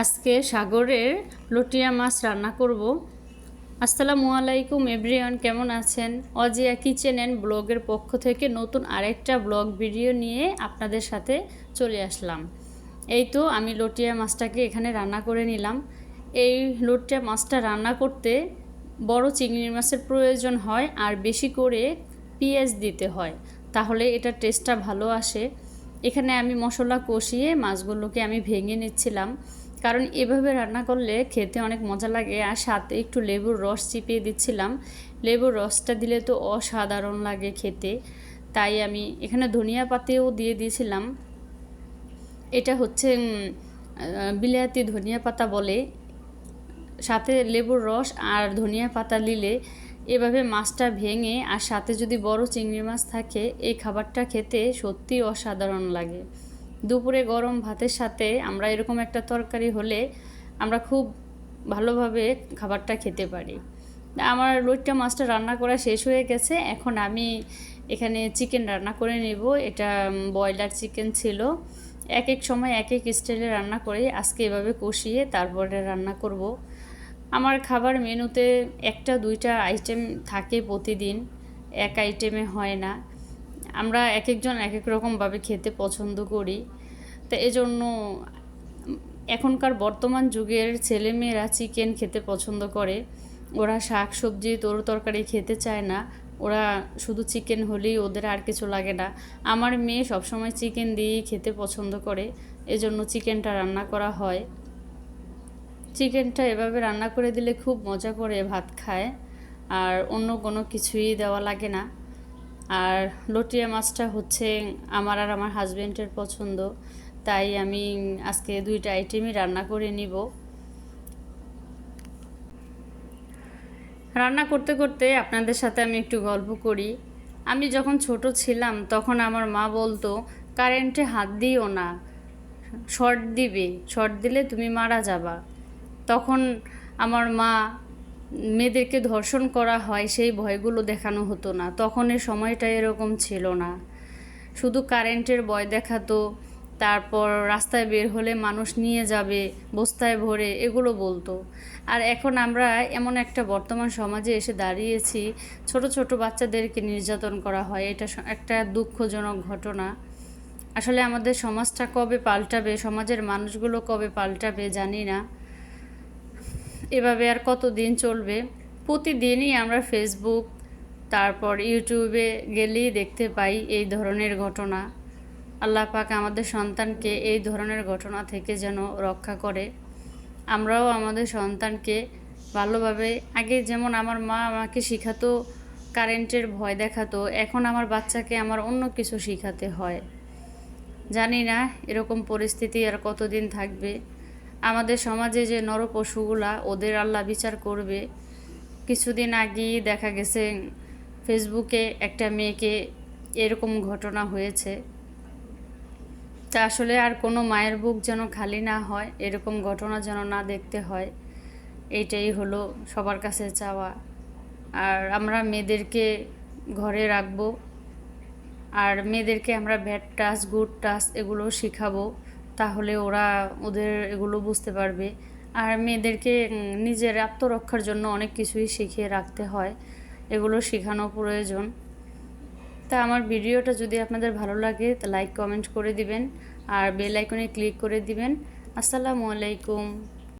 আজকে সাগরের লটিয়া মাছ রান্না করব। আসসালামু আলাইকুম এভরিওয়ান, কেমন আছেন? অজিয়া কিচেন অ্যান্ড ব্লগের পক্ষ থেকে নতুন আরেকটা ব্লগ ভিডিও নিয়ে আপনাদের সাথে চলে আসলাম। এই তো আমি লটিয়া মাছটাকে এখানে রান্না করে নিলাম। এই লটিয়া মাছটা রান্না করতে বড় চিংড়ি মাছের প্রয়োজন হয় আর বেশি করে পেঁয়াজ দিতে হয়, তাহলে এটা টেস্টটা ভালো আসে। এখানে আমি মশলা কষিয়ে মাছগুলোকে আমি ভেঙে নিচ্ছিলাম। কারণ এভাবে রান্না করলে খেতে অনেক মজা লাগে আর সাথে একটু লেবুর রস চিপিয়ে দিচ্ছিলাম। লেবুর রসটা দিলে তো অসাধারণ লাগে খেতে। তাই আমি এখানে ধনিয়া পাতেও দিয়ে দিয়েছিলাম। এটা হচ্ছে বিলাতি ধনিয়া পাতা বলে। সাথে লেবুর রস আর ধনিয়া পাতা নিলে এভাবে মাছটা ভেঙে আর সাথে যদি বড় চিংড়ি মাছ থাকে, এই খাবারটা খেতে সত্যি অসাধারণ লাগে। দুপুরে গরম ভাতের সাথে আমরা এরকম একটা তরকারি হলে আমরা খুব ভালোভাবে খাবারটা খেতে পারি। আমার লইট্টা মাছটা রান্না করা শেষ হয়ে গেছে। এখন আমি এখানে চিকেন রান্না করে নেব। এটা ব্রয়লার চিকেন ছিল। এক এক সময় এক এক স্টাইলে রান্না করে আজকে এভাবে কষিয়ে তারপরে রান্না করব। আমার খাবার মেনুতে একটা, দুইটা আইটেম থাকে প্রতিদিন। এক আইটেমে হয় না। আমরা এক একজন এক এক রকমভাবে খেতে পছন্দ করি। তো এজন্য এখনকার বর্তমান যুগের ছেলেমেয়েরা চিকেন খেতে পছন্দ করে। ওরা শাক সবজি তরু তরকারি খেতে চায় না। ওরা শুধু চিকেন হলেই ওদের আর কিছু লাগে না। আমার মেয়ে সবসময় চিকেন দিয়েই খেতে পছন্দ করে, এজন্য চিকেনটা রান্না করা হয়। চিকেনটা এভাবে রান্না করে দিলে খুব মজা করে ভাত খায়, আর অন্য কোনো কিছুই দেওয়া লাগে না। আর লটিয়া মাছটা হচ্ছে আমার আর আমার হাজব্যান্ডের পছন্দ। তাই আমি আজকে দুইটা আইটেমই রান্না করে নিব। রান্না করতে করতে আপনাদের সাথে আমি একটু গল্প করি। আমি যখন ছোট ছিলাম তখন আমার মা বলতো, কারেন্টে হাত দিও না, শর্ট দিবে, শর্ট দিলে তুমি মারা যাবা। তখন আমার মা মেয়েদেরকে ধর্ষণ করা হয়, সেই ভয়গুলো দেখানো হতো না। তখনের সময়টা এরকম ছিল না। শুধু কারেন্টের ভয় দেখাতো তারপর রাস্তায় বের হলে মানুষ নিয়ে যাবে, বস্তায় ভরে, এগুলো বলতো। আর এখন আমরা এমন একটা বর্তমান সমাজে এসে দাঁড়িয়েছি, ছোট ছোট বাচ্চাদেরকে নির্যাতন করা হয়। এটা একটা দুঃখজনক ঘটনা। আসলে আমাদের সমাজটা কবে পাল্টাবে, সমাজের মানুষগুলো কবে পাল্টাবে জানি না। এভাবে আর কত দিন চলবে? প্রতিদিনই আমরা ফেসবুক তারপর ইউটিউবে গেলেই দেখতে পাই এই ধরনের ঘটনা। আল্লাহ পাক আমাদের সন্তানকে এই ধরনের ঘটনা থেকে যেন রক্ষা করে। আমরাও আমাদের সন্তানকে ভালোভাবে, আগে যেমন আমার মা আমাকে শেখাতো, কারেন্টের ভয় দেখাতো, এখন আমার বাচ্চাকে আমার অন্য কিছু শেখাতে হয়। জানি না এরকম পরিস্থিতি আর কতদিন থাকবে। আমাদের সমাজে যে নরপশুগুলা, ওদের আল্লাহ বিচার করবে। কিছুদিন আগেই দেখা গেছে, ফেসবুকে একটা মেয়েকে এরকম ঘটনা হয়েছে। তা আসলে আর কোনো মায়ের বুক যেন খালি না হয়, এরকম ঘটনা যেন না দেখতে হয়, এইটাই হলো সবার কাছে চাওয়া। আর আমরা মেয়েদেরকে ঘরে রাখব, আর মেয়েদেরকে আমরা ব্যাড টাচ গুড টাচ এগুলো শেখাবো, তাহলে ওরা ওদের এগুলো বুঝতে পারবে। আর মেয়েদেরকে নিজের আত্মরক্ষার জন্য অনেক কিছুই শিখিয়ে রাখতে হয়, এগুলো শেখানো প্রয়োজন। তা আমার ভিডিওটা যদি আপনাদের ভালো লাগে, তা লাইক কমেন্ট করে দিবেন। আর বেল আইকনে ক্লিক করে দিবেন। আসসালামু আলাইকুম।